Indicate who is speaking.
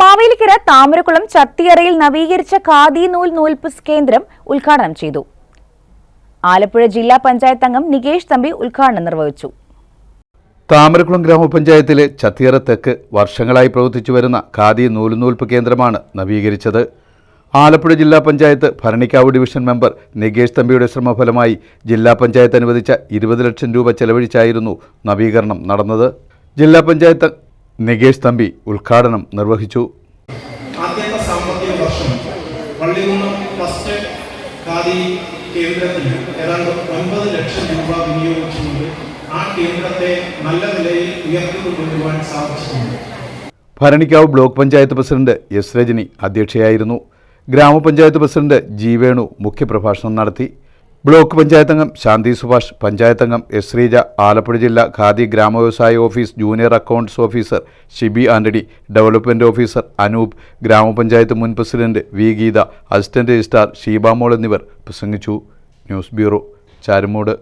Speaker 1: മാവേലിക്കര താമരക്കുളം ചത്തിയറയിൽ നവീകരിച്ച ഖാദി നൂൽ നൂൽപ്പുസ് കേന്ദ്രം ഉദ്ഘാടനം ചെയ്തു. ആലപ്പുഴ ജില്ലാ പഞ്ചായത്ത് അംഗം നികേഷ് തമ്പി ഉദ്ഘാടനം നിർവഹിച്ചു.
Speaker 2: താമരക്കുളം ഗ്രാമപഞ്ചായത്തിലെ ചത്തിയറ തെക്ക് വർഷങ്ങളായി പ്രവർത്തിച്ചു വരുന്ന ഖാദി നൂലുനൂൽപ്പ് കേന്ദ്രമാണ് നവീകരിച്ചത്. ആലപ്പുഴ ജില്ലാ പഞ്ചായത്ത് ഭരണിക്കാവ് ഡിവിഷൻ മെമ്പർ നികേഷ് തമ്പിയുടെ ശ്രമഫലമായി ജില്ലാ പഞ്ചായത്ത് അനുവദിച്ച ഇരുപത് ലക്ഷം രൂപ ചെലവഴിച്ചായിരുന്നു നവീകരണം നടന്നത്. ജില്ലാ പഞ്ചായത്ത് നികേഷ് തമ്പി ഉദ്ഘാടനം നിർവഹിച്ചു.
Speaker 3: ആദ്യത്തെ സാമ്പത്തിക വർഷം പള്ളികുന്നം ഫസ്റ്റ് ഖാദി കേന്ദ്രത്തിന് ഏതാണ്ട് ഒൻപത് ലക്ഷം രൂപ വിനിയോഗിച്ചുകൊണ്ട് ആ കേന്ദ്രത്തെ നല്ല നിലയിൽ ഉയർത്തിക്കൊണ്ടുവരുവാൻ സാധിച്ചിട്ടുണ്ട്.
Speaker 2: Bharanikkavu block panchayat president S Rajani അധ്യക്ഷയായിരുന്നു. ഗ്രാമപഞ്ചായത്ത് പ്രസിഡന്റ് ജി വേണു മുഖ്യപ്രഭാഷണം നടത്തി. ബ്ലോക്ക് പഞ്ചായത്ത് അംഗം ശാന്തി സുഭാഷ് പഞ്ചായത്ത് അംഗം എസ് ശ്രീജ ആലപ്പുഴ ജില്ലാ khadi ഗ്രാമവ്യവസായ office junior accounts officer Shibi Antony development officer Anoop ഗ്രാമപഞ്ചായത്ത് മുൻ president V Geetha assistant registrar Sheebamol എന്നിവർ പ്രസംഗിച്ചു. News bureau Charummood.